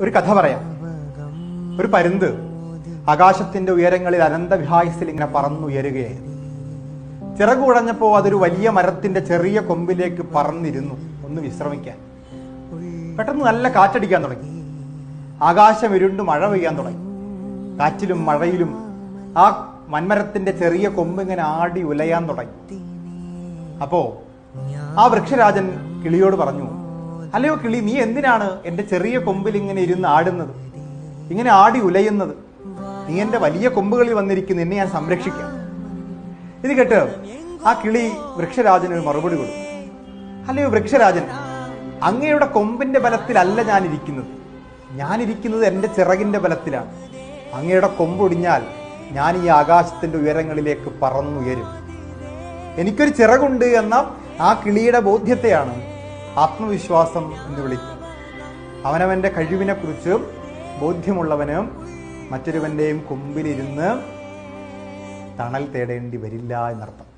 ഒരു കഥ പറയാം. ഒരു പരുന്ത് ആകാശത്തിന്റെ ഉയരങ്ങളിൽ അനന്തവിഹായസിൽ ഇങ്ങനെ പറന്നുയരുകയായിരുന്നു. ചിറകുടഞ്ഞപ്പോൾ അതൊരു വലിയ മരത്തിന്റെ ചെറിയ കൊമ്പിലേക്ക് പറന്നിരുന്നു. ഒന്ന് വിശ്രമിക്കാൻ. പെട്ടെന്ന് നല്ല കാറ്റടിക്കാൻ തുടങ്ങി. ആകാശം ഇരുണ്ട് മഴ പെയ്യാൻ തുടങ്ങി. കാറ്റിലും മഴയിലും ആ മൺമരത്തിന്റെ ചെറിയ കൊമ്പ് ഇങ്ങനെ ആടി ഉലയാൻ തുടങ്ങി. അപ്പോ ആ വൃക്ഷരാജൻ കിളിയോട് പറഞ്ഞു അല്ലയോ കിളി നീ എന്തിനാണ് എന്റെ ചെറിയ കൊമ്പിൽ ഇങ്ങനെ ഇരുന്ന് ആടുന്നത്? ഇങ്ങനെ ആടി ഉലയുന്നത്? നീ എന്റെ വലിയ കൊമ്പുകളിൽ വന്നിരിക്കുന്നു എന്നെ ഞാൻ സംരക്ഷിക്കാം. ഇത് കേട്ട് ആ കിളി വൃക്ഷരാജന് ഒരു മറുപടി കൊടുക്കും അല്ലയോ വൃക്ഷരാജൻ അങ്ങയുടെ കൊമ്പിന്റെ ബലത്തിലല്ല ഞാൻ ഇരിക്കുന്നത് എന്റെ ചിറകിന്റെ ബലത്തിലാണ്. അങ്ങയുടെ കൊമ്പൊടിഞ്ഞാൽ ഞാൻ ഈ ആകാശത്തിന്റെ ഉയരങ്ങളിലേക്ക് പറന്നുയരും. എനിക്കൊരു ചിറകുണ്ട് എന്ന ആ കിളിയുടെ ബോധ്യത്തെയാണ് ആത്മവിശ്വാസം എന്ന് വിളിക്കും. അവനവന്റെ കഴിവിനെ കുറിച്ച് ബോധ്യമുള്ളവന് മറ്റൊരുവന്റെയും കൊമ്പിലിരുന്ന് തണൽ തേടേണ്ടി വരില്ല എന്നർത്ഥം.